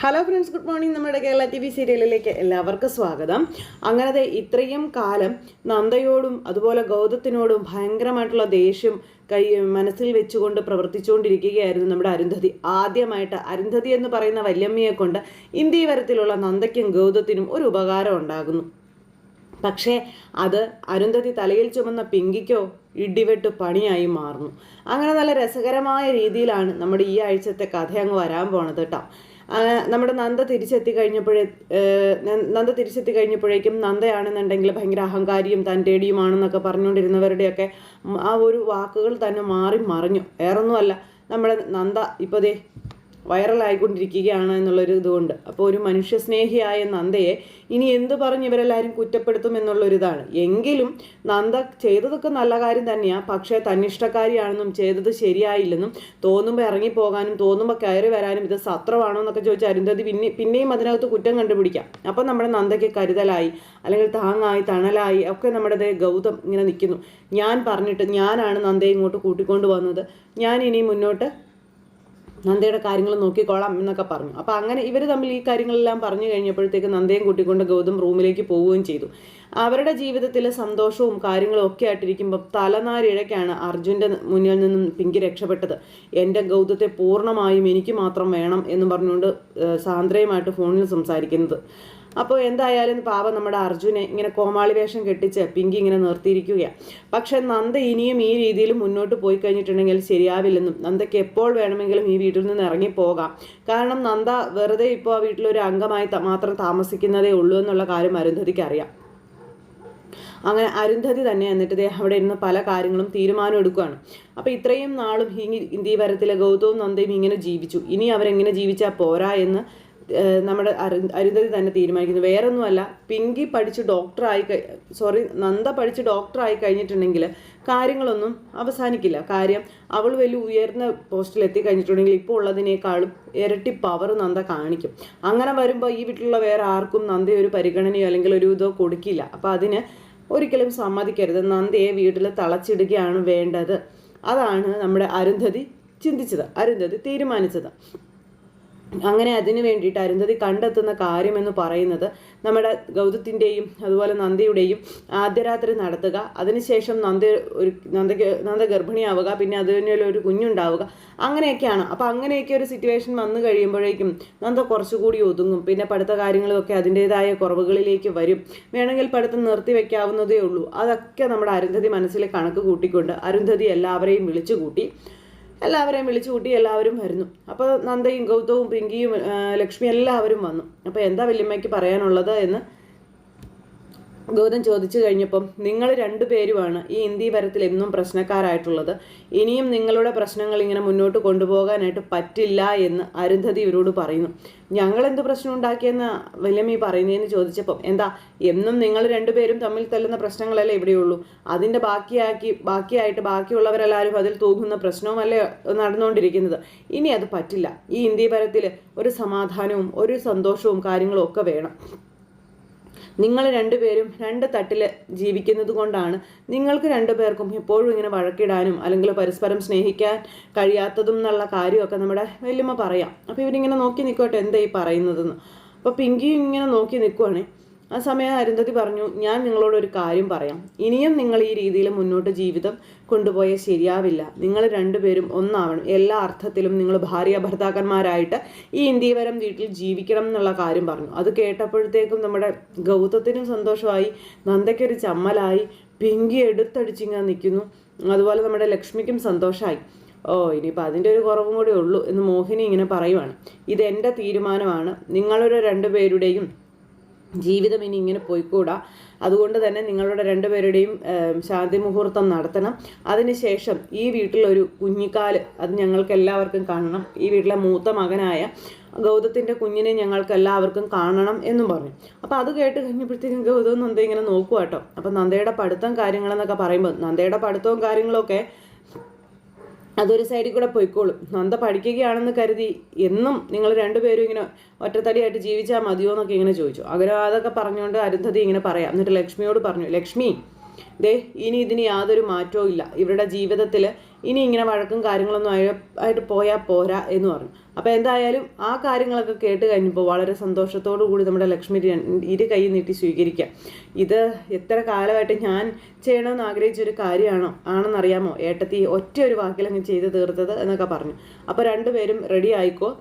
Hello friends good morning നമ്മുടെ Kerala T V സീരിയലിലേക്ക് എല്ലാവർക്കും സ്വാഗതം. അങ്ങനത്തെ ഇത്രയും കാലം നന്ദയോടും അതുപോലെ ഗൗതത്തിനോടും ഭയങ്കരമായിട്ടുള്ള ദേഷ്യം കൈ മനസ്സിൽ വെച്ചുകൊണ്ട് പ്രവർത്തിച്ചുകൊണ്ടിരിക്കുകയായിരുന്നു നമ്മുടെ അരുന്ധതി. ആദ്യമായിട്ട് അരുന്ധതി എന്ന് പറയുന്ന വല്യമ്മയെ കൊണ്ട് ഇന്ത്യ വരത്തിലുള്ള നന്ദയ്ക്കും ഗൗതത്തിനും ഒരു ഉപകാരം ഉണ്ടാകുന്നു. പക്ഷേ അത് അരുന്ധതി തലയിൽ ചുമന്ന പിങ്കിക്കോ ഇടിവെട്ട് പണിയായി മാറുന്നു. അങ്ങനെ നല്ല രസകരമായ രീതിയിലാണ് നമ്മുടെ ഈ ആഴ്ചത്തെ കഥ അങ്ങ് വരാൻ പോണത് കേട്ടോ നമ്മുടെ നന്ദ തിരിച്ചെത്തി കഴിഞ്ഞപ്പോഴേ നന്ദ തിരിച്ചെത്തി കഴിഞ്ഞപ്പോഴേക്കും നന്ദയാണെന്നുണ്ടെങ്കിൽ ഭയങ്കര അഹങ്കാരിയും തന്റെടിയുമാണെന്നൊക്കെ പറഞ്ഞുകൊണ്ടിരുന്നവരുടെയൊക്കെ ആ ഒരു വാക്കുകൾ തന്നെ മാറി മറിഞ്ഞു. വേറൊന്നുമല്ല. നമ്മുടെ നന്ദ ഇപ്പോൾ ദേ വൈറലായിക്കൊണ്ടിരിക്കുകയാണ് എന്നുള്ളൊരു ഇതുകൊണ്ട്. അപ്പോൾ ഒരു മനുഷ്യസ്നേഹിയായ നന്ദയെ ഇനി എന്ത് പറഞ്ഞ് ഇവരെല്ലാവരും കുറ്റപ്പെടുത്തും എന്നുള്ളൊരിതാണ്. എങ്കിലും നന്ദ ചെയ്തതൊക്കെ നല്ല കാര്യം തന്നെയാണ് പക്ഷേ തന്നിഷ്ടക്കാരിയാണെന്നും ചെയ്തത് ശരിയായില്ലെന്നും തോന്നുമ്പോൾ ഇറങ്ങിപ്പോകാനും തോന്നുമ്പോൾ കയറി വരാനും ഇത് സത്രമാണോ എന്നൊക്കെ ചോദിച്ചാൽ അരുന്ധതി പിന്നെ പിന്നെയും അതിനകത്ത് കുറ്റം കണ്ടുപിടിക്കാം. അപ്പം നമ്മുടെ നന്ദയ്ക്ക് കരുതലായി. അല്ലെങ്കിൽ താങ്ങായി തണലായി ഒക്കെ നമ്മുടെ ഗൗതം ഇങ്ങനെ നിൽക്കുന്നു ഞാൻ പറഞ്ഞിട്ട് ഞാനാണ് നന്ദയെ ഇങ്ങോട്ട് കൂട്ടിക്കൊണ്ട് വന്നത്. ഞാൻ ഇനി മുന്നോട്ട് നന്ദയുടെ കാര്യങ്ങൾ നോക്കിക്കോളാം എന്നൊക്കെ പറഞ്ഞു. അപ്പോൾ അങ്ങനെ ഇവർ തമ്മിൽ ഈ കാര്യങ്ങളെല്ലാം പറഞ്ഞു കഴിഞ്ഞപ്പോഴത്തേക്ക് നന്ദയും കൂട്ടിക്കൊണ്ട് ഗൗതം റൂമിലേക്ക് പോവുകയും ചെയ്തു. അവരുടെ ജീവിതത്തിലെ സന്തോഷവും കാര്യങ്ങളും ഒക്കെ ആയിട്ടിരിക്കുമ്പോൾ തലനാരിഴയ്ക്കാണ് അർജുന്റെ മുന്നിൽ നിന്നും പിങ്കി രക്ഷപ്പെട്ടത്. എന്റെ ഗൗതത്തെ പൂർണമായും എനിക്ക് മാത്രം വേണം എന്ന് പറഞ്ഞുകൊണ്ട് സാന്ദ്രയുമായിട്ട് ഫോണിൽ സംസാരിക്കുന്നത്. അപ്പോൾ എന്തായാലും പാവം നമ്മുടെ അർജുനെ ഇങ്ങനെ കോമാളി വേഷം കെട്ടിച്ച് പിങ്കി ഇങ്ങനെ നിർത്തിയിരിക്കുകയാണ് പക്ഷേ നന്ദ ഇനിയും ഈ രീതിയിൽ മുന്നോട്ട് പോയി കഴിഞ്ഞിട്ടുണ്ടെങ്കിൽ ശരിയാവില്ലെന്നും നന്ദയ്ക്ക് എപ്പോൾ വേണമെങ്കിലും ഈ വീട്ടിൽ നിന്ന് ഇറങ്ങി പോകാം കാരണം നന്ദ വെറുതെ ഇപ്പോൾ ആ വീട്ടിലൊരു അംഗമായി മാത്രം താമസിക്കുന്നതേ ഉള്ളൂ എന്നുള്ള കാര്യം അരുന്ധതിക്ക് അറിയാം. അങ്ങനെ അരുന്ധതി തന്നെ എന്നിട്ട് ദേ അവിടെ ഇരുന്ന് പല കാര്യങ്ങളും തീരുമാനം എടുക്കുകയാണ് അപ്പോൾ ഇത്രയും നാളും ഈ ഇന്ത്യ വരത്തിലെ ഗൗതവും നന്ദയും ഇങ്ങനെ ജീവിച്ചു. ഇനി അവരെങ്ങനെ ജീവിച്ചാൽ പോരാ എന്ന് നമ്മുടെ അരു അരുന്ധതി തന്നെ തീരുമാനിക്കുന്നു. വേറൊന്നുമല്ല പിങ്കി പഠിച്ച് ഡോക്ടറായി സോറി നന്ദ പഠിച്ച് ഡോക്ടറായി കഴിഞ്ഞിട്ടുണ്ടെങ്കിൽ കാര്യങ്ങളൊന്നും അവസാനിക്കില്ല. കാര്യം അവൾ വലിയ ഉയർന്ന പോസ്റ്റിൽ എത്തി കഴിഞ്ഞിട്ടുണ്ടെങ്കിൽ ഇപ്പോൾ ഉള്ളതിനേക്കാളും ഇരട്ടി പവർ നന്ദ കാണിക്കും. അങ്ങനെ വരുമ്പോൾ ഈ വീട്ടിലുള്ള വേറെ ആർക്കും നന്ദ ഒരു പരിഗണനയോ അല്ലെങ്കിൽ ഒരു ഇതോ കൊടുക്കില്ല. അപ്പോൾ അതിന് ഒരിക്കലും സമ്മതിക്കരുത്. നന്ദിയെ വീട്ടിൽ തളച്ചിടുകയാണ് വേണ്ടത്. അതാണ് നമ്മുടെ അരുന്ധതി ചിന്തിച്ചത്. അരുന്ധതി തീരുമാനിച്ചത്. അങ്ങനെ അതിനു വേണ്ടിയിട്ട് അരുന്ധതി കണ്ടെത്തുന്ന കാര്യമെന്ന് പറയുന്നത് നമ്മുടെ ഗൗതത്തിന്റെയും അതുപോലെ നന്ദയുടെയും ആദ്യരാത്രി നടത്തുക. അതിനുശേഷം നന്ദ ഒരു നന്ദയ്ക്ക് നന്ദ ഗർഭിണിയാവുക പിന്നെ അതിനുള്ള ഒരു കുഞ്ഞുണ്ടാവുക. അങ്ങനെയൊക്കെയാണ്. അപ്പോൾ അങ്ങനെയൊക്കെ ഒരു സിറ്റുവേഷൻ വന്നു കഴിയുമ്പോഴേക്കും നന്ദ കുറച്ചുകൂടി ഒതുങ്ങും. പിന്നെ പഠിത്ത കാര്യങ്ങളൊക്കെ അതിന്റേതായ കുറവുകളിലേക്ക് വരും. വേണമെങ്കിൽ പഠിത്തം നിർത്തി വെക്കാവുന്നതേ ഉള്ളൂ. അതൊക്കെ നമ്മുടെ അരുന്ധതി മനസ്സിൽ കണക്ക് കൂട്ടിക്കൊണ്ട് അരുന്ധതി എല്ലാവരെയും വിളിച്ചു കൂട്ടി എല്ലാവരെയും വിളിച്ചു കൂട്ടി എല്ലാവരും വരുന്നു. അപ്പോൾ നന്ദയും ഗൗതവും പിങ്കിയും ലക്ഷ്മി എല്ലാവരും വന്നു. അപ്പോൾ എന്താ വല്യമ്മയ്ക്ക് പറയാനുള്ളത് എന്ന് ഗൗതം ചോദിച്ചു കഴിഞ്ഞപ്പം നിങ്ങൾ രണ്ടുപേരുമാണ് ഈ ഇന്ത്യ പരത്തിൽ എന്നും പ്രശ്നക്കാരായിട്ടുള്ളത്. ഇനിയും നിങ്ങളുടെ പ്രശ്നങ്ങൾ ഇങ്ങനെ മുന്നോട്ട് കൊണ്ടുപോകാനായിട്ട് പറ്റില്ല എന്ന് അരുന്ധതി ഇവരോട് പറയുന്നു. ഞങ്ങൾ എന്ത് പ്രശ്നം ഉണ്ടാക്കിയെന്ന് വല്യമ്മ പറയുന്നതെന്ന് ചോദിച്ചപ്പം എന്താ എന്നും നിങ്ങൾ രണ്ടുപേരും തമ്മിൽ തല്ലുന്ന പ്രശ്നങ്ങളല്ലേ ഇവിടെയുള്ളൂ? അതിന്റെ ബാക്കിയാക്കി ബാക്കിയായിട്ട് ബാക്കിയുള്ളവരെല്ലാവരും അതിൽ തൂങ്ങുന്ന പ്രശ്നവുമല്ലേ നടന്നുകൊണ്ടിരിക്കുന്നത്. ഇനി അത് പറ്റില്ല. ഈ ഇന്ത്യ പരത്തിൽ ഒരു സമാധാനവും ഒരു സന്തോഷവും കാര്യങ്ങളും ഒക്കെ വേണം. നിങ്ങൾ രണ്ടുപേരും രണ്ട് തട്ടിൽ ജീവിക്കുന്നത് കൊണ്ടാണ് നിങ്ങൾക്ക് രണ്ടുപേർക്കും എപ്പോഴും ഇങ്ങനെ വഴക്കിടാനും അല്ലെങ്കിൽ പരസ്പരം സ്നേഹിക്കാൻ കഴിയാത്തതും എന്നുള്ള കാര്യമൊക്കെ നമ്മുടെ വല്യമ്മ പറയാം. അപ്പോൾ ഇവരിങ്ങനെ നോക്കി നിൽക്കട്ടെ എന്താ ഈ പറയുന്നതെന്ന്. അപ്പോൾ പിങ്കിയും ഇങ്ങനെ നോക്കി നിൽക്കുവാണേ. ആ സമയം അരുന്ധതി പറഞ്ഞു ഞാൻ നിങ്ങളോട് ഒരു കാര്യം പറയാം. ഇനിയും നിങ്ങൾ ഈ രീതിയിൽ മുന്നോട്ട് ജീവിതം കൊണ്ടുപോയാൽ ശരിയാവില്ല. നിങ്ങൾ രണ്ടുപേരും ഒന്നാവണം. എല്ലാ അർത്ഥത്തിലും നിങ്ങൾ ഭാര്യ ഭർത്താക്കന്മാരായിട്ട് ഈ ഇന്ത്യവരം വീട്ടിൽ ജീവിക്കണം എന്നുള്ള കാര്യം പറഞ്ഞു. അത് കേട്ടപ്പോഴത്തേക്കും നമ്മുടെ ഗൗതത്തിനും സന്തോഷമായി. നന്ദയ്ക്കൊരു ചമ്മലായി. പിങ്കി എടുത്തടിച്ചിങ്ങനെ നിൽക്കുന്നു. അതുപോലെ നമ്മുടെ ലക്ഷ്മിക്കും സന്തോഷമായി ഓ ഇനിയിപ്പോൾ അതിന്റെ ഒരു കുറവും കൂടി ഉള്ളൂ എന്ന് മോഹിനി ഇങ്ങനെ പറയുവാണ്. ഇതെന്റെ തീരുമാനമാണ്. നിങ്ങളുടെ രണ്ടുപേരുടെയും ജീവിതം ഇനി ഇങ്ങനെ പോയിക്കൂടാ. അതുകൊണ്ട് തന്നെ നിങ്ങളുടെ രണ്ടുപേരുടെയും ശാന്തി മുഹൂർത്തം നടത്തണം. അതിനുശേഷം ഈ വീട്ടിലൊരു കുഞ്ഞിക്കാൽ അത് ഞങ്ങൾക്ക് എല്ലാവർക്കും കാണണം. ഈ വീട്ടിലെ മൂത്ത മകനായ ഗൗതത്തിന്റെ കുഞ്ഞിനെ ഞങ്ങൾക്ക് എല്ലാവർക്കും കാണണം എന്നും പറഞ്ഞു. അപ്പോൾ അത് കേട്ട് കഴിഞ്ഞപ്പോഴത്തേക്കും ഗൗതം നന്ദ ഇങ്ങനെ നോക്കുക കേട്ടോ അപ്പോൾ നന്ദയുടെ പഠിത്തം കാര്യങ്ങളെന്നൊക്കെ പറയുമ്പോൾ നന്ദയുടെ പഠിത്തവും കാര്യങ്ങളൊക്കെ അതൊരു സൈഡിൽ കൂടെ പോയിക്കോളും. നന്ദ പഠിക്കുകയാണെന്ന് കരുതി എന്നും നിങ്ങൾ രണ്ടുപേരും ഇങ്ങനെ ഒറ്റത്തടിയായിട്ട് ജീവിച്ചാൽ മതിയോ എന്നൊക്കെ ഇങ്ങനെ ചോദിച്ചു. അതൊക്കെ പറഞ്ഞുകൊണ്ട് അരുന്ധതി ഇങ്ങനെ പറയാം. എന്നിട്ട് ലക്ഷ്മിയോട് പറഞ്ഞു ലക്ഷ്മി ദേ ഇനി ഇതിന് യാതൊരു മാറ്റവും ഇല്ല. ഇവരുടെ ജീവിതത്തിൽ ഇനി ഇങ്ങനെ വഴക്കും കാര്യങ്ങളൊന്നും ആയ- ആയിട്ട് പോയാൽ പോരാ എന്ന് പറഞ്ഞു. അപ്പോൾ എന്തായാലും ആ കാര്യങ്ങളൊക്കെ കേട്ട് കഴിഞ്ഞപ്പോൾ വളരെ സന്തോഷത്തോടു കൂടി നമ്മുടെ ലക്ഷ്മി ഇരു കൈ നീട്ടി സ്വീകരിക്കുക ഇത് എത്ര കാലമായിട്ട് ഞാൻ ചെയ്യണമെന്ന് ആഗ്രഹിച്ച ഒരു കാര്യമാണോ ആണെന്നറിയാമോ? ഏട്ടത്തി ഒറ്റ ഒരു വാക്കിലങ്ങ് ചെയ്ത് തീർത്തത് എന്നൊക്കെ പറഞ്ഞു. അപ്പോൾ രണ്ടുപേരും റെഡി ആയിക്കോ?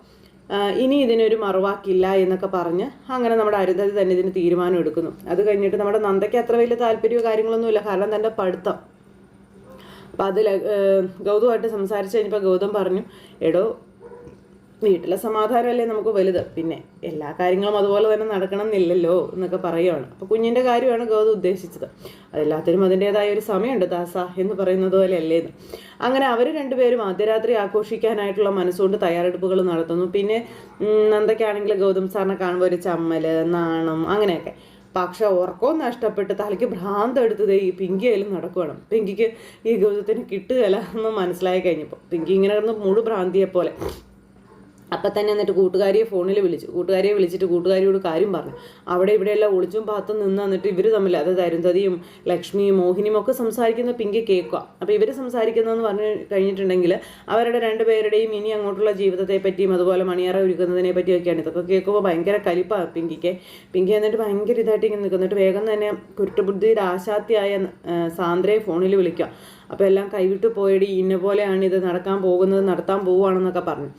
ഇനി ഇതിനൊരു മറുവാക്കില്ല എന്നൊക്കെ പറഞ്ഞ് അങ്ങനെ നമ്മുടെ അരുന്ധതി തന്നെ ഇതിന് തീരുമാനം എടുക്കുന്നു. അത് കഴിഞ്ഞിട്ട് നമ്മുടെ നന്ദയ്ക്ക് അത്ര വലിയ താല്പര്യമോ കാര്യങ്ങളൊന്നുമില്ല. കാരണം തന്റെ പഠിത്തം. അപ്പം അതിൽ ഗൗതമായിട്ട് സംസാരിച്ച് കഴിഞ്ഞപ്പോൾ ഗൗതം പറഞ്ഞു എടോ വീട്ടിലെ സമാധാനമല്ലേ നമുക്ക് വലുത്? പിന്നെ എല്ലാ കാര്യങ്ങളും അതുപോലെ തന്നെ നടക്കണം എന്നില്ലല്ലോ എന്നൊക്കെ പറയുകയാണ് അപ്പോൾ കുഞ്ഞിന്റെ കാര്യമാണ് ഗൗതം ഉദ്ദേശിച്ചത്. അതെല്ലാത്തിനും അതിന്റേതായ ഒരു സമയമുണ്ട് ദാസ എന്ന് പറയുന്നത് പോലെ അല്ലേ എന്ന്. അങ്ങനെ അവർ രണ്ടുപേരും മധ്യരാത്രി ആഘോഷിക്കാനായിട്ടുള്ള മനസ്സുകൊണ്ട് തയ്യാറെടുപ്പുകൾ നടത്തുന്നു. പിന്നെ നന്ദയ്ക്കാണെങ്കിൽ ഗൗതം സാറിനെ കാണുമ്പോൾ ഒരു ചമ്മൽ നാണം അങ്ങനെയൊക്കെ. പക്ഷെ ഉറക്കവും നഷ്ടപ്പെട്ട് തലയ്ക്ക് ഭ്രാന്ത് എടുത്തത് ഈ പിങ്കി പിങ്കിയായാലും നടക്കുവാണ്. പിങ്കിക്ക് ഈ ഗൗതത്തിന് കിട്ടുകയില്ല എന്ന് മനസ്സിലായി കഴിഞ്ഞപ്പോൾ. പിങ്കി ഇങ്ങനെ കിടന്ന് മുഴു ഭ്രാന്തിയെ പോലെ അപ്പം തന്നെ എന്നിട്ട് കൂട്ടുകാരിയെ ഫോണിൽ വിളിച്ചു. കൂട്ടുകാരിയെ വിളിച്ചിട്ട് കൂട്ടുകാരിയോട് കാര്യം പറഞ്ഞു. അവിടെ ഇവിടെയെല്ലാം ഒളിച്ചും പാത്തും നിന്ന് എന്നിട്ട് ഇവർ തമ്മിൽ അത് അരുന്ധതിയും ലക്ഷ്മിയും മോഹിനിയും ഒക്കെ സംസാരിക്കുന്ന പിങ്കി കേൾക്കുക. അപ്പോൾ ഇവർ സംസാരിക്കുന്നതെന്ന് പറഞ്ഞു കഴിഞ്ഞിട്ടുണ്ടെങ്കിൽ അവരുടെ രണ്ടുപേരുടെയും ഇനി അങ്ങോട്ടുള്ള ജീവിതത്തെ പറ്റിയും അതുപോലെ മണിയറ ഒരുക്കുന്നതിനെ പറ്റിയൊക്കെയാണ്. ഇതൊക്കെ കേൾക്കുമ്പോൾ ഭയങ്കര കലിപ്പാണ് പിങ്കിക്ക്. പിങ്കി എന്നിട്ട് ഭയങ്കര ഇതായിട്ട് ഇങ്ങനെ നിൽക്കും എന്നിട്ട് വേഗം തന്നെ കുരുട്ടുബുദ്ധിയുടെ ആശാത്തിയായ സാന്ദ്രയെ ഫോണിൽ വിളിക്കുക. അപ്പോൾ എല്ലാം കൈവിട്ട് പോയടി ഇന്ന പോലെയാണ് ഇത് നടക്കാൻ പോകുന്നത് നടത്താൻ പോവുകയാണെന്നൊക്കെ പറഞ്ഞു.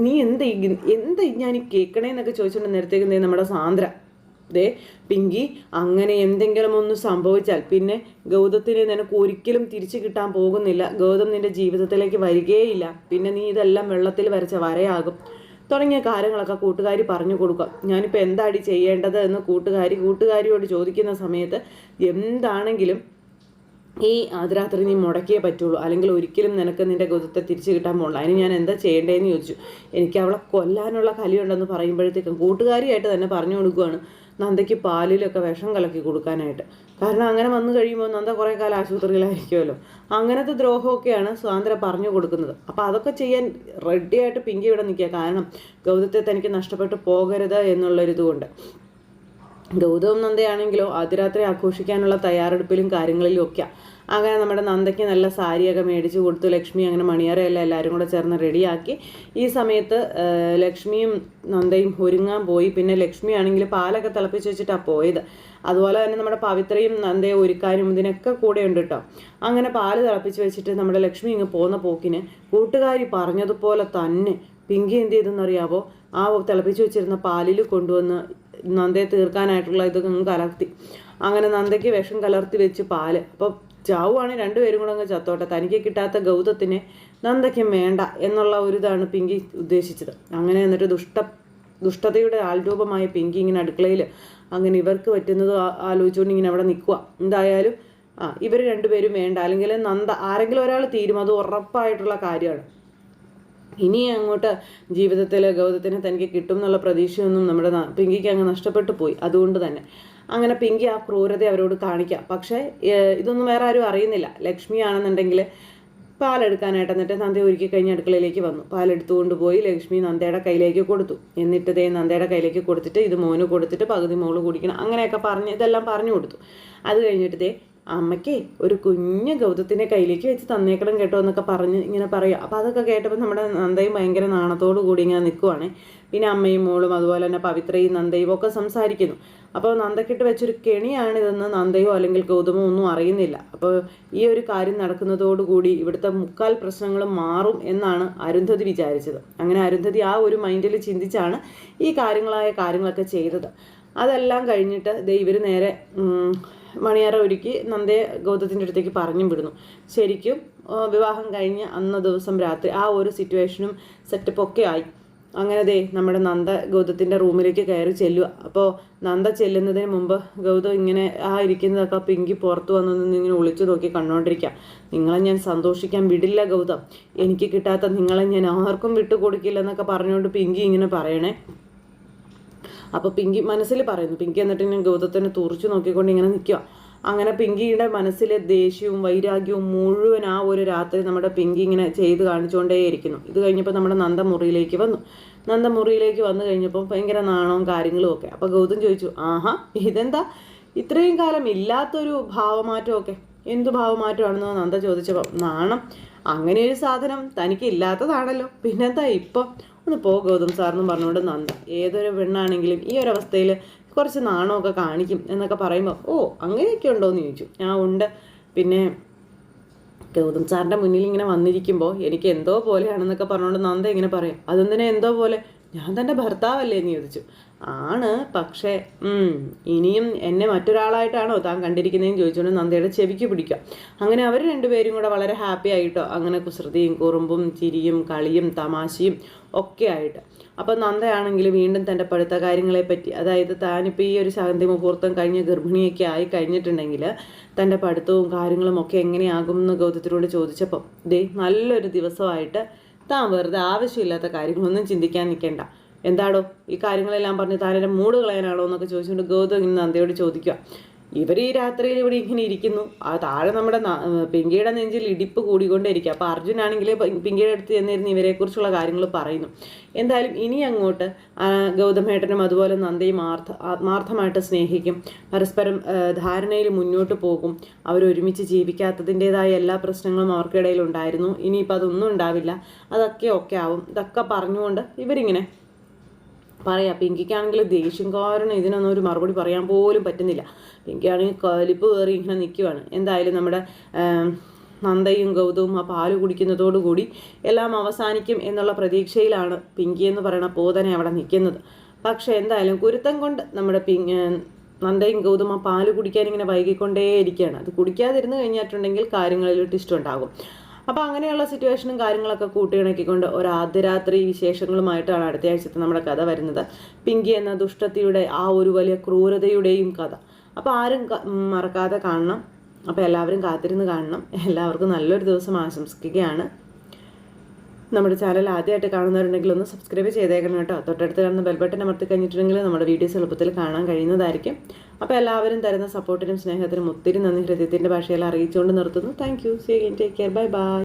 "നീ- എന്ത് എന്താ ഞാൻ ഈ കേൾക്കണേന്നൊക്കെ ചോദിച്ചുകൊണ്ട് നേരത്തേക്ക് നമ്മുടെ സാന്ദ്ര? ദേ പിങ്കി അങ്ങനെ എന്തെങ്കിലും ഒന്ന് സംഭവിച്ചാൽ പിന്നെ ഗൗതത്തിനെ നിനക്ക് ഒരിക്കലും തിരിച്ചു കിട്ടാൻ പോകുന്നില്ല. ഗൗതം നിന്റെ ജീവിതത്തിലേക്ക് വരികയേയില്ല പിന്നെ നീ ഇതെല്ലാം വെള്ളത്തിൽ വരച്ച വരയാകും. തുടങ്ങിയ കാര്യങ്ങളൊക്കെ കൂട്ടുകാരി പറഞ്ഞു കൊടുക്കുക ഞാനിപ്പോൾ എന്താടി ചെയ്യേണ്ടത് എന്ന് കൂട്ടുകാരി കൂട്ടുകാരിയോട് ചോദിക്കുന്ന സമയത്ത് എന്താണെങ്കിലും ഈ ആദ്യരാത്രി നീ മുടക്കിയേ പറ്റുള്ളൂ. അല്ലെങ്കിൽ ഒരിക്കലും നിനക്ക് നിന്റെ ഗുരുത്തെ തിരിച്ചു കിട്ടാൻ പോകണ്ട അതിന് ഞാൻ എന്താ ചെയ്യേണ്ടതെന്ന് ചോദിച്ചു. എനിക്ക് അവളെ കൊല്ലാനുള്ള കലിയുണ്ടെന്ന് പറയുമ്പോഴത്തേക്കും കൂട്ടുകാരിയായിട്ട് തന്നെ പറഞ്ഞു കൊടുക്കുകയാണ് നന്ദയ്ക്ക് പാലിലൊക്കെ വിഷം കലക്കി കൊടുക്കാനായിട്ട്. കാരണം അങ്ങനെ വന്നു കഴിയുമ്പോൾ നന്ദ കുറേ കാലം ആശുപത്രിയിലായിരിക്കുമല്ലോ. അങ്ങനത്തെ ദ്രോഹമൊക്കെയാണ് സ്വാതന്ത്ര്യം പറഞ്ഞു കൊടുക്കുന്നത്. അപ്പോൾ അതൊക്കെ ചെയ്യാൻ റെഡിയായിട്ട് പിങ്കി ഇവിടെ നിൽക്കുക. കാരണം ഗൗതത്തെ തനിക്ക് നഷ്ടപ്പെട്ടു പോകരുത് എന്നുള്ളൊരിതുകൊണ്ട്. ഗൗതം നന്ദയാണെങ്കിലോ ആദ്യരാത്രി ആഘോഷിക്കാനുള്ള തയ്യാറെടുപ്പിലും കാര്യങ്ങളിലും ഒക്കെ. അങ്ങനെ നമ്മുടെ നന്ദയ്ക്ക് നല്ല സാരിയൊക്കെ മേടിച്ച് കൊടുത്തു ലക്ഷ്മി അങ്ങനെ മണിയറയെല്ലാം എല്ലാവരും കൂടെ ചേർന്ന് റെഡിയാക്കി. ഈ സമയത്ത് ലക്ഷ്മിയും നന്ദയും ഒരുങ്ങാൻ പോയി. പിന്നെ ലക്ഷ്മി ആണെങ്കിൽ പാലൊക്കെ തിളപ്പിച്ച് വെച്ചിട്ടാണ് പോയത്. അതുപോലെ തന്നെ നമ്മുടെ പവിത്രയും നന്ദയെ ഒരുക്കാനും ഇതിനൊക്കെ കൂടെ ഉണ്ട് കേട്ടോ അങ്ങനെ പാൽ തിളപ്പിച്ച് വെച്ചിട്ട് നമ്മുടെ ലക്ഷ്മി ഇങ്ങ് പോകുന്ന പോക്കിന് കൂട്ടുകാരി പറഞ്ഞതുപോലെ തന്നെ പിങ്കി എന്ത് ചെയ്തെന്നറിയാവോ? ആ തിളപ്പിച്ച് വെച്ചിരുന്ന പാലിൽ കൊണ്ടുവന്ന് നന്ദയെ തീർക്കാനായിട്ടുള്ള ഇത് കലർത്തി. അങ്ങനെ നന്ദയ്ക്ക് വിഷം കലർത്തി വെച്ച് പാൽ. അപ്പോൾ ചാവുവാണ് രണ്ടുപേരും കൂടെ അങ്ങ് ചത്തോട്ടെ. തനിക്ക് കിട്ടാത്ത ഗൗതത്തിന് നന്ദയ്ക്കും വേണ്ട എന്നുള്ള ഒരു ഇതാണ് പിങ്കി ഉദ്ദേശിച്ചത്. അങ്ങനെ എന്നിട്ട് ദുഷ്ട ദുഷ്ടതയുടെ ആൾരൂപമായ പിങ്കി ഇങ്ങനെ അടുക്കളയിൽ അങ്ങനെ ഇവർക്ക് പറ്റുന്നത് ആലോചിച്ചുകൊണ്ട് ഇങ്ങനെ അവിടെ നിൽക്കുക എന്തായാലും ആ ഇവർ രണ്ടുപേരും വേണ്ട. അല്ലെങ്കിൽ നന്ദ ആരെങ്കിലും ഒരാൾ തീരും. അത് ഉറപ്പായിട്ടുള്ള കാര്യമാണ്. ഇനി അങ്ങോട്ട് ജീവിതത്തിൽ ഗൗതത്തിന് തനിക്ക് കിട്ടും എന്നുള്ള പ്രതീക്ഷയൊന്നും നമ്മുടെ പിങ്കിക്ക് അങ്ങ് നഷ്ടപ്പെട്ടു പോയി. അതുകൊണ്ട് തന്നെ. അങ്ങനെ പിങ്കി ആ ക്രൂരത അവരോട് കാണിക്കാം. പക്ഷേ ഇതൊന്നും വേറെ ആരും അറിയുന്നില്ല. ലക്ഷ്മി ആണെന്നുണ്ടെങ്കിൽ പാലെടുക്കാനായിട്ട് എന്നിട്ട് നന്ദി ഒരുക്കി കഴിഞ്ഞ് അടുക്കളയിലേക്ക് വന്നു. പാലെടുത്തുകൊണ്ട് പോയി ലക്ഷ്മി നന്ദയുടെ കയ്യിലേക്ക് കൊടുത്തു. എന്നിട്ട് ദേ നന്ദയുടെ കയ്യിലേക്ക് കൊടുത്തിട്ട് ഇത് മോന് കൊടുത്തിട്ട് പകുതി മോൾ കുടിക്കണം. അങ്ങനെയൊക്കെ പറഞ്ഞ് ഇതെല്ലാം പറഞ്ഞു കൊടുത്തു. അത് കഴിഞ്ഞിട്ട് ദേ അമ്മയ്ക്കേ ഒരു കുഞ്ഞ് ഗൗതത്തിനെ കയ്യിലേക്ക് വെച്ച് തന്നേക്കണം കേട്ടോ എന്നൊക്കെ പറഞ്ഞ് ഇങ്ങനെ പറയും. അപ്പോൾ അതൊക്കെ കേട്ടപ്പോൾ നമ്മുടെ നന്ദയും ഭയങ്കര നാണത്തോടു കൂടി ഇങ്ങനെ നിൽക്കുവാണ്. പിന്നെ അമ്മയും മോളും അതുപോലെ തന്നെ പവിത്രയും നന്ദയും ഒക്കെ സംസാരിക്കുന്നു. അപ്പോൾ നന്ദക്കിട്ട് വെച്ചൊരു കെണിയാണിതെന്ന് നന്ദയോ അല്ലെങ്കിൽ ഗൗതമോ ഒന്നും അറിയുന്നില്ല. അപ്പോൾ ഈ ഒരു കാര്യം നടക്കുന്നതോടുകൂടി ഇവിടുത്തെ മുക്കാൽ പ്രശ്നങ്ങളും മാറും എന്നാണ് അരുന്ധതി വിചാരിച്ചത്. അങ്ങനെ അരുന്ധതി ആ ഒരു മൈൻഡിൽ ചിന്തിച്ചാണ് ഈ കാര്യങ്ങളായ കാര്യങ്ങളൊക്കെ ചെയ്തത്. അതെല്ലാം കഴിഞ്ഞിട്ട് ദേ ഇവർ നേരെ മണിയറ ഒരുക്കി നന്ദയെ ഗൗതത്തിന്റെ അടുത്തേക്ക് പറഞ്ഞും വിടുന്നു. ശരിക്കും വിവാഹം കഴിഞ്ഞ് അന്ന ദിവസം രാത്രി ആ ഒരു സിറ്റുവേഷനും സെറ്റപ്പ് ഒക്കെ ആയി. അങ്ങനെ ദേ നമ്മുടെ നന്ദ ഗൗതത്തിന്റെ റൂമിലേക്ക് കയറി ചെല്ലുക. അപ്പോൾ നന്ദ ചെല്ലുന്നതിന് മുമ്പ് ഗൗതം ഇങ്ങനെ ആ ഇരിക്കുന്നതൊക്കെ പിങ്കി പുറത്ത് വന്നു നിന്ന് ഇങ്ങനെ ഒളിച്ചു നോക്കി കണ്ടുകൊണ്ടിരിക്കുക നിങ്ങളെ ഞാൻ സന്തോഷിക്കാൻ വിടില്ല ഗൗതം. എനിക്ക് കിട്ടാത്ത നിങ്ങളെ ഞാൻ ആർക്കും വിട്ടുകൊടുക്കില്ല എന്നൊക്കെ പറഞ്ഞുകൊണ്ട് പിങ്കി ഇങ്ങനെ പറയണേ. അപ്പോൾ പിങ്കി മനസ്സിൽ പറയുന്നു പിങ്കി എന്നിട്ട് ഞാൻ ഗൗതത്തിനെ തുറച്ചു നോക്കിക്കൊണ്ട് ഇങ്ങനെ നിൽക്കുക അങ്ങനെ പിങ്കിയുടെ മനസ്സിലെ ദേഷ്യവും വൈരാഗ്യവും മുഴുവൻ ആ ഒരു രാത്രി നമ്മുടെ പിങ്കി ഇങ്ങനെ ചെയ്ത് കാണിച്ചുകൊണ്ടേയിരിക്കുന്നു. ഇത് കഴിഞ്ഞപ്പോൾ നമ്മുടെ നന്ദ മുറിയിലേക്ക് വന്നു. നന്ദമുറിയിലേക്ക് വന്നു കഴിഞ്ഞപ്പോൾ ഭയങ്കര നാണവും കാര്യങ്ങളും ഒക്കെ. അപ്പോൾ ഗൗതം ചോദിച്ചു ആഹാ ഇതെന്താ? ഇത്രയും കാലം ഇല്ലാത്തൊരു ഭാവമാറ്റമൊക്കെ. എന്തു ഭാവമാറ്റമാണെന്ന് നന്ദ ചോദിച്ചപ്പോൾ നാണം അങ്ങനെ ഒരു സാധനം തനിക്ക് ഇല്ലാത്തതാണല്ലോ. പിന്നെന്താ ഇപ്പം? ഒന്ന് പോ ഗൗതം സാറെന്ന് പറഞ്ഞുകൊണ്ട് നന്ദ ഏതൊരു പെണ്ണാണെങ്കിലും ഈ ഒരു അവസ്ഥയിൽ കുറച്ച് നാണമൊക്കെ കാണിക്കും എന്നൊക്കെ പറയുമ്പോൾ ഓ അങ്ങനെയൊക്കെ ഉണ്ടോ എന്ന് ചോദിച്ചു. ആ ഉണ്ട്. പിന്നെ ഗൗതം സാറിന്റെ മുന്നിൽ ഇങ്ങനെ വന്നിരിക്കുമ്പോൾ എനിക്ക് എന്തോ പോലെയാണെന്നൊക്കെ പറഞ്ഞുകൊണ്ട് നന്ദ ഇങ്ങനെ പറയും. അതെന്തിനാ എന്തോ പോലെ? ഞാൻ തന്റെ ഭർത്താവല്ലേ? എന്ന് ചോദിച്ചു. ആണ് പക്ഷേ ഇനിയും എന്നെ മറ്റൊരാളായിട്ടാണോ താൻ കണ്ടിരിക്കുന്നതെന്ന് ചോദിച്ചുകൊണ്ട് നന്ദയുടെ ചെവിക്ക് പിടിക്കുക അങ്ങനെ അവർ രണ്ടുപേരും കൂടെ വളരെ ഹാപ്പി ആയിട്ടോ അങ്ങനെ കുസൃതിയും കുറുമ്പും ചിരിയും കളിയും തമാശയും ഒക്കെ ആയിട്ട്. അപ്പോൾ നന്ദയാണെങ്കിൽ വീണ്ടും തന്റെ പഠിത്ത കാര്യങ്ങളെപ്പറ്റി അതായത് താനിപ്പോൾ ഈ ഒരു ശാന്തി മുഹൂർത്തം കഴിഞ്ഞ് ഗർഭിണിയൊക്കെ ആയി കഴിഞ്ഞിട്ടുണ്ടെങ്കിൽ തന്റെ പഠിത്തവും കാര്യങ്ങളും ഒക്കെ എങ്ങനെയാകും എന്ന് ഗൗതത്തിനോട് ചോദിച്ചപ്പോൾ ദേ നല്ലൊരു ദിവസമായിട്ട് താൻ വെറുതെ ആവശ്യമില്ലാത്ത കാര്യങ്ങളൊന്നും ചിന്തിക്കാൻ നിൽക്കേണ്ട. എന്താടോ ഈ കാര്യങ്ങളെല്ലാം പറഞ്ഞ് താരന്റെ മൂട് കളയാനാണോ എന്നൊക്കെ ചോദിച്ചുകൊണ്ട് ഗൗതം ഇങ്ങനെ നന്ദയോട് ചോദിക്കുക. ഇവർ ഈ രാത്രിയിൽ ഇവിടെ ഇങ്ങനെ ഇരിക്കുന്നു. ആ താഴെ നമ്മുടെ പിങ്കിയുടെ നെഞ്ചിൽ ഇടിപ്പ് കൂടിക്കൊണ്ടേയിരിക്കും. അപ്പോൾ അർജുനാണെങ്കിൽ പിങ്കിയുടെ അടുത്ത് ചെന്നിരുന്ന് ഇവരെക്കുറിച്ചുള്ള കാര്യങ്ങൾ പറയുന്നു. എന്തായാലും ഇനി അങ്ങോട്ട് ഗൗതമേട്ടനും അതുപോലെ നന്ദയും ആർത്ഥ ആത്മാർത്ഥമായിട്ട് സ്നേഹിക്കും. പരസ്പരം ധാരണയിൽ മുന്നോട്ട് പോകും. അവരൊരുമിച്ച് ജീവിക്കാത്തതിന്റെതായ എല്ലാ പ്രശ്നങ്ങളും അവർക്കിടയിൽ ഉണ്ടായിരുന്നു. ഇനിയിപ്പോൾ അതൊന്നും ഉണ്ടാവില്ല. അതൊക്കെ ഒക്കെ ആവും. ഇതൊക്കെ പറഞ്ഞുകൊണ്ട് ഇവരിങ്ങനെ പറയാം. പിങ്കിക്കാണെങ്കിൽ ദേഷ്യം കാരണം ഇതിനൊന്നും ഒരു മറുപടി പറയാൻ പോലും പറ്റുന്നില്ല. പിങ്കിയാണെങ്കിൽ കലിപ്പ് കയറി ഇങ്ങനെ നിൽക്കുവാണ് എന്തായാലും നമ്മുടെ നന്ദയും ഗൗതവും ആ പാൽ കുടിക്കുന്നതോടുകൂടി എല്ലാം അവസാനിക്കും എന്നുള്ള പ്രതീക്ഷയിലാണ് പിങ്കി എന്ന് പറയുന്ന പോതനെ അവിടെ നിൽക്കുന്നത് പക്ഷേ എന്തായാലും കുരുത്തം കൊണ്ട് നമ്മുടെ പിങ് നന്ദയും ഗൗതം ആ പാൽ കുടിക്കാൻ ഇങ്ങനെ വൈകിക്കൊണ്ടേയിരിക്കുകയാണ്. അത് കുടിക്കാതിരുന്ന് കഴിഞ്ഞിട്ടുണ്ടെങ്കിൽ കാര്യങ്ങളിൽ ട്വിസ്റ്റ് ഉണ്ടാകും. അപ്പോൾ അങ്ങനെയുള്ള സിറ്റുവേഷനും കാര്യങ്ങളൊക്കെ കൂട്ടിയിണക്കിക്കൊണ്ട് ഒരു ആദ്യരാത്രി വിശേഷങ്ങളുമായിട്ടാണ് അടുത്ത ആഴ്ചത്തെ നമ്മുടെ കഥ വരുന്നത്. പിങ്കി എന്ന ദുഷ്ടത്തിയുടെ ആ ഒരു വലിയ ക്രൂരതയുടെയും കഥ. അപ്പോൾ ആരും മറക്കാതെ കാണണം. അപ്പോൾ എല്ലാവരും കാത്തിരുന്ന് കാണണം. എല്ലാവർക്കും നല്ലൊരു ദിവസം ആശംസിക്കുകയാണ്. നമ്മുടെ ചാനൽ ആദ്യമായിട്ട് കാണുന്നവരുണ്ടെങ്കിൽ ഒന്ന് സബ്സ്ക്രൈബ് ചെയ്തേക്കണം കേട്ടോ. തൊട്ടടുത്ത് കാണുന്ന ബെൽബട്ടൺ അമർത്തി കഴിഞ്ഞിട്ടുണ്ടെങ്കിൽ നമ്മുടെ വീഡിയോസ് എളുപ്പത്തിൽ കാണാൻ കഴിയുന്നതായിരിക്കും. അപ്പോൾ എല്ലാവരും തരുന്ന സപ്പോർട്ടിനും സ്നേഹത്തിനും ഒത്തിരി നന്ദി. ഹൃദയത്തിന്റെ ഭാഷയിൽ അറിയിച്ചുകൊണ്ട് നിർത്തുന്നു. Thank you see take care bye bye